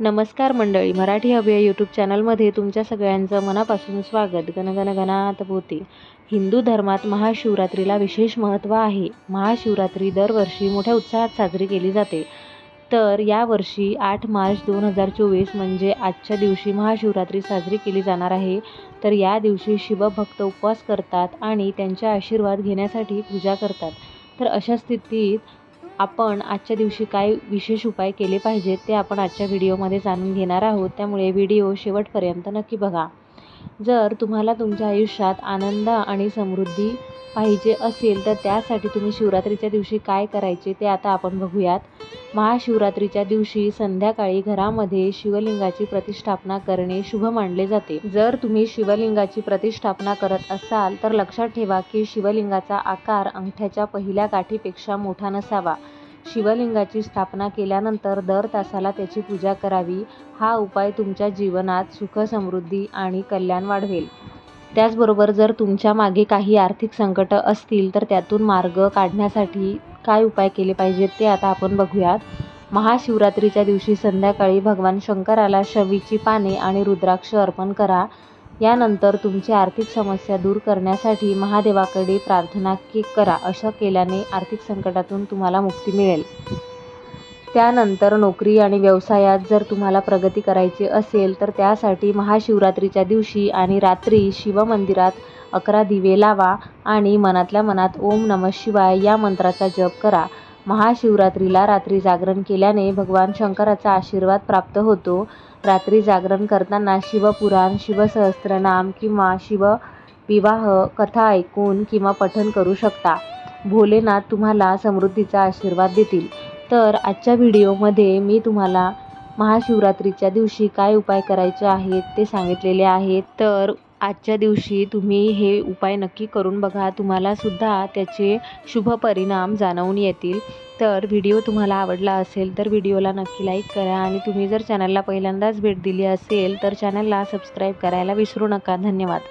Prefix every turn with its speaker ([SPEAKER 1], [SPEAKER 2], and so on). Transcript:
[SPEAKER 1] नमस्कार मंडळी मराठी हवे यूट्यूब चॅनलमध्ये तुमच्या सगळ्यांचं मनापासून स्वागत. गणगण गणात होते हिंदू धर्मात महाशिवरात्रीला विशेष महत्त्व आहे. महाशिवरात्री दरवर्षी मोठ्या उत्साहात साजरी केली जाते. तर यावर्षी आठ मार्च दोन हजार चोवीस म्हणजे आजच्या दिवशी महाशिवरात्री साजरी केली जाणार आहे. तर या दिवशी शिवभक्त उपवास करतात आणि त्यांचे आशीर्वाद घेण्यासाठी पूजा करतात. तर अशा स्थितीत आपण आजच्या दिवशी काय विशेष उपाय केले पाहिजेत ते आपण आजच्या व्हिडिओमध्ये जाणून घेणार आहोत. त्यामुळे व्हिडिओ शेवटपर्यंत नक्की बघा. जर तुम्हाला तुमच्या आयुष्यात आनंद आणि समृद्धी पाहिजे असेल तर त्यासाठी तुम्ही शिवरात्रीच्या दिवशी काय करायचे ते आता आपण बघूयात. महाशिवरात्रीच्या दिवशी संध्याकाळी घरामध्ये शिवलिंगाची प्रतिष्ठापना करणे शुभ मानले जाते. जर तुम्ही शिवलिंगाची प्रतिष्ठापना करत असाल तर लक्षात ठेवा की शिवलिंगाचा आकार अंगठ्याच्या पहिल्या गाठीपेक्षा मोठा नसावा. शिवलिंगाची स्थापना केल्यानंतर दर तासाला त्याची पूजा करावी. हा उपाय तुमच्या जीवनात सुख समृद्धी आणि कल्याण वाढवेल. त्याचबरोबर जर तुमच्या मागे काही आर्थिक संकटं असतील तर त्यातून मार्ग काढण्यासाठी काय उपाय केले पाहिजेत ते आता आपण बघूयात. महाशिवरात्रीच्या दिवशी संध्याकाळी भगवान शंकराला शवीची पाने आणि रुद्राक्ष अर्पण करा. यानंतर तुमची आर्थिक समस्या दूर करण्यासाठी महादेवाकडे प्रार्थना की करा असं केल्याने आर्थिक संकटातून तुम्हाला मुक्ती मिळेल. त्यानंतर नोकरी आणि व्यवसायात जर तुम्हाला प्रगती करायची असेल तर त्यासाठी महाशिवरात्रीच्या दिवशी आणि रात्री शिवमंदिरात अकरा दिवे लावा आणि मनातल्या मनात ओम नमः शिवाय या मंत्राचा जप करा. महाशिवरात्रीला रात्री जागरण केल्याने भगवान शंकराचा आशीर्वाद प्राप्त होतो. रात्री जागरण करताना शिवपुराण शिवसहस्त्रनाम किंवा शिव विवाह कथा ऐकून किंवा पठन करू शकता. भोलेनाथ तुम्हाला समृद्धीचा आशीर्वाद देतील. तर आजच्या व्हिडिओमध्ये मी तुम्हाला महाशिवरात्रीच्या दिवशी काय उपाय करायचे आहेत ते सांगितलेले आहेत. तर आजच्या दिवशी तुम्ही हे उपाय नक्की करून बघा. तुम्हालासुद्धा त्याचे शुभ परिणाम जाणवून येतील. तर व्हिडिओ तुम्हाला आवडला असेल तर व्हिडिओला नक्की लाईक करा आणि तुम्ही जर चॅनलला पहिल्यांदाच भेट दिली असेल तर चॅनलला सबस्क्राईब करायला विसरू नका. धन्यवाद.